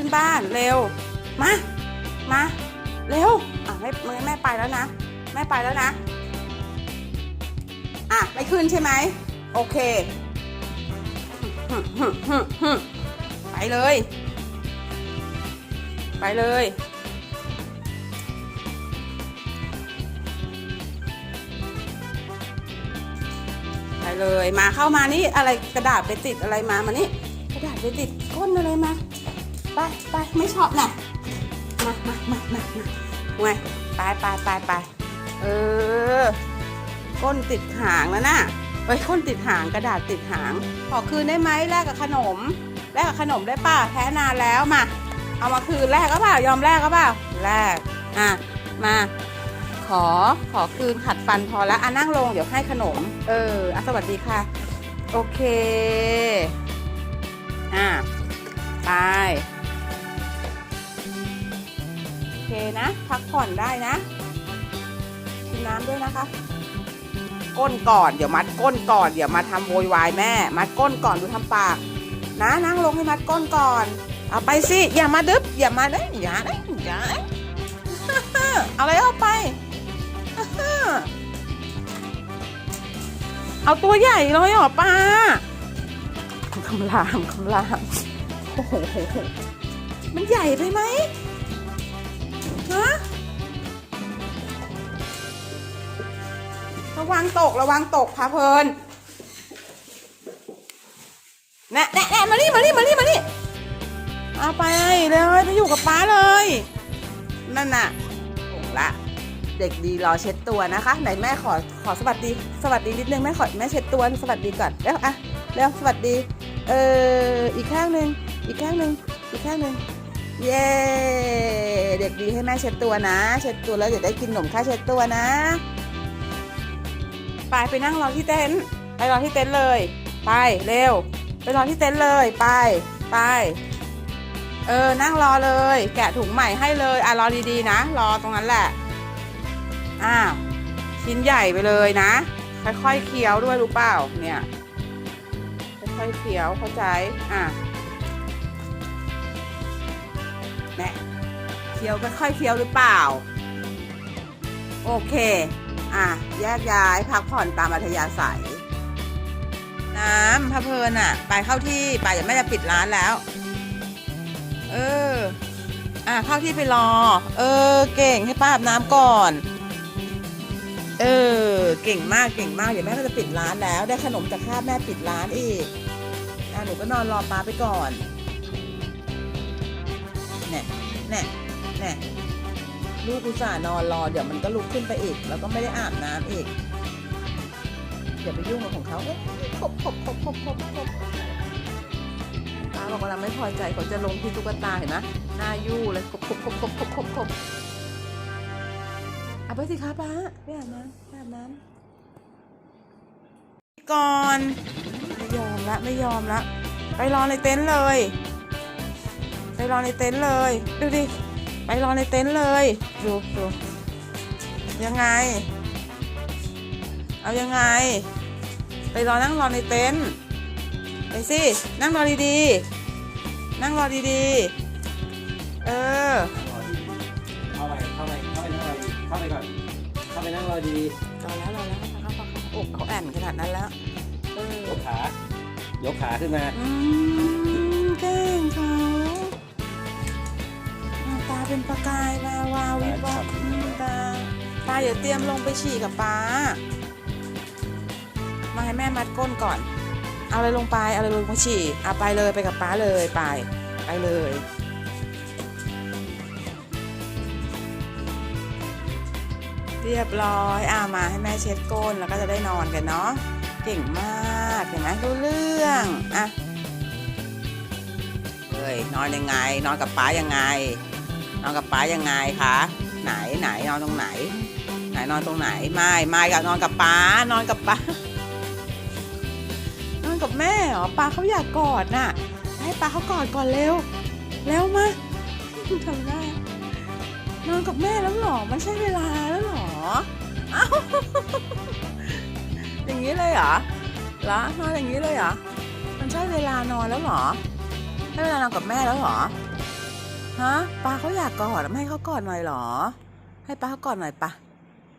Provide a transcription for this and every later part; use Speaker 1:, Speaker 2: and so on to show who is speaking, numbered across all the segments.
Speaker 1: ขึ้นบ้านเร็ว มา มาเร็วอะแม่แม่ไปแล้วนะแม่ไปแล้วนะ อะไม่ขึ้นใช่ไหมโอเคไปเลย ไปเลยไปเลยมาเข้ามานี่อะไรกระดาษไปติดอะไรมามานี่กระดาษไปติดก้นอะไรมา ไปไปไม่ชอบนะมามามามามาไงไปไปไปไปเออ ก้นติดหางแล้วนะเฮ้ยก้นติดหางกระดาษติดหาง ขอคืนได้ไหมแลกกับขนมแลกกับขนมได้ป่ะแพ้นานแล้วมา เอามาคืนแลกก็เปล่ายอมแลกก็เปล่าแลกอะมา ขอขอคืนขัดฟันพอแล้วอะนั่งลงเดี๋ยวให้ขนม เอออะสวัสดีค่ะ โอเค อะไป เคนะ พักผ่อนได้นะ กินน้ำด้วยนะคะ ก้นก่อนเดี๋ยวมัดก้นก่อนเดี๋ยวมาทำโวยวายแม่ มัดก้นก่อนดูทำปาก นะนั่งลงให้มัดก้นก่อนเอาไปสิอย่ามาดึบอย่ามาได้อย่าได้อย่าเอาอะไรเอาไปเอาตัวใหญ่เลยเหรอป้าคำรามคำรามโอ้โหมันใหญ่ไปไหม ระวังตกระวังตกพาเพลินแน่แน่แน่มานี่มานี่มานี่มานี่เอาไปเลยไปอยู่กับป้าเลย นั่นน่ะโอ้ละ เด็กดีรอเช็ดตัวนะคะ ไหนแม่ขอขอสวัสดีสวัสดีนิดนึงแม่ขอแม่เช็ดตัวสวัสดีก่อนเร็วอะเร็วสวัสดี เอออีกข้างหนึ่งอีกข้างหนึ่งอีกข้างหนึ่งเย้เด็กดีให้แม่เช็ดตัวนะ เช็ดตัวแล้วเดี๋ยวได้กินขนมค่าเช็ดตัวนะ ไปไปนั่งรอที่เต็นท์ไปรอที่เต็นท์เลย ไปเร็ว ไปรอที่เต็นท์เลยไปไปเออ นั่งรอเลย แกะถุงใหม่ให้เลย อะ รอดีๆ นะ รอตรงนั้นแหละ อ้าว ชิ้นใหญ่ไปเลยนะ ค่อยๆเคี้ยวด้วยรู้เปล่า เนี่ย ค่อยๆเคี้ยวเข้าใจ อะแม่เคี้ยวค่อยๆเคี้ยวหรือเปล่า โอเค อะแยกย้ายพักผ่อนตามอัธยาศัย น้ำพะเพลินอะ ไปเข้าที่ไปเดี๋ยวแม่จะปิดร้านแล้ว เออ อะเข้าที่ไปรอ เออ เก่งให้ป้าอาบน้ำก่อน เออ เก่งมากเก่งมากเดี๋ยวแม่ก็จะปิดร้านแล้ว ได้ขนมจากข้าบแม่ปิดร้านอีกอะหนูก็นอนรอป้าไปก่อนแน่แน่แน่ ลูกอุตส่าห์นอนรอ เดี๋ยวมันก็ลุกขึ้นไปอีก แล้วก็ไม่ได้อาบน้ำอีกอย่าไปยุ่งกับของเขาเอ้ยขบขบขบขบขบขบป้าบอกว่าเราไม่พอใจเขาจะลงที่ตุ๊กตาเห็นไหมหน้ายู่เลยขบขบขบขบขบขบขบเอาไปสิคะป้าไปอาบน้ำไปอาบน้ำก่อนไม่ยอมละไม่ยอมละไปรอในเต็นท์เลย ไปรอในเต็นท์เลย ดูดิ ไปรอในเต็นท์เลย ดูดูยังไง เอายังไง ไปรอนั่งรอในเต็นท์ไปสินั่งรอดีๆ นั่งรอดีๆ เออ
Speaker 2: เข้าไปเข้าไปเข้าไปนั่งรอดีเข้าไปก่อนเข้าไปนั่งรอดี
Speaker 1: รอแล้วรอแล้วเขาเขาเขาอกเขาแอนขนาดนั้นแล้วเออย
Speaker 2: กขายกขาขึ้นมา
Speaker 1: อืมเก่งเขาอ่าตา เป็นประกายวววาวิบวับอืมตาตาเดี๋ยวเตรียมลงไปฉี่กับป้า มาให้แม่มัดก้นก่อน เอาอะไรลงไป เอาอะไรลงไปฉี่เอาไปเลยไปกับป้าเลยไป ไปเลยเรียบร้อยอ่ามาให้แม่เช็ดก้นแล้วก็จะได้นอนกันเนาะ เก่งมากเห็นไหมรู้เรื่องอะเฮ้ยนอนยังไง นอนกับป้ายังไง นอนกับป้ายังไงคะ ไหนไหนนอนตรงไหน ไหนนอนตรงไหน ไม่ไม่กับนอนกับป้านอนกับป้านอนกับแม่เหรอป้าเขาอยากกอดน่ะ ให้ป้าเขากอดก่อนเร็วเร็วมาทำได้นอนกับแม่แล้วหรอมันใช่เวลาแล้วหรอเอาอย่างนี้เลยเหรอเหรอนอนอย่างนี้เลยเหรอมันใช่เวลานอนแล้วหรอใช่เวลานอนกับแม่แล้วหรอ ฮะป้าเขาอยากกอดไม่ให้เขากอดหน่อยเหรอ ให้ป้าเขากอดหน่อยปะ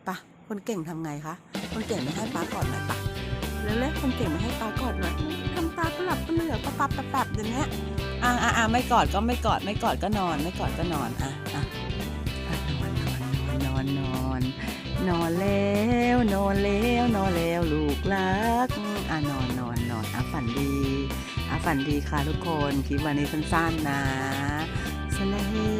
Speaker 1: ปะคนเก่งทำไงคะคนเก่งไม่ให้ป้ากอดหน่อยปะเร็วๆคนเก่งไม่ให้ป้ากอดหน่อยทำตาก็หลับก็เหลือกปั๊บปั๊บปั๊บปั๊บอย่างเงี้ยอะอะอะไม่กอดก็ไม่กอดไม่กอดก็นอนไม่กอดก็นอนอะอะนอนนอนนอนนอนนอนแล้วนอนแล้วนอนแล้วลูกรักอะนอนนอนนอนอะฝันดีอะฝันดีค่ะทุกคนคลิปวันนี้สั้นๆนะ สลาเฮ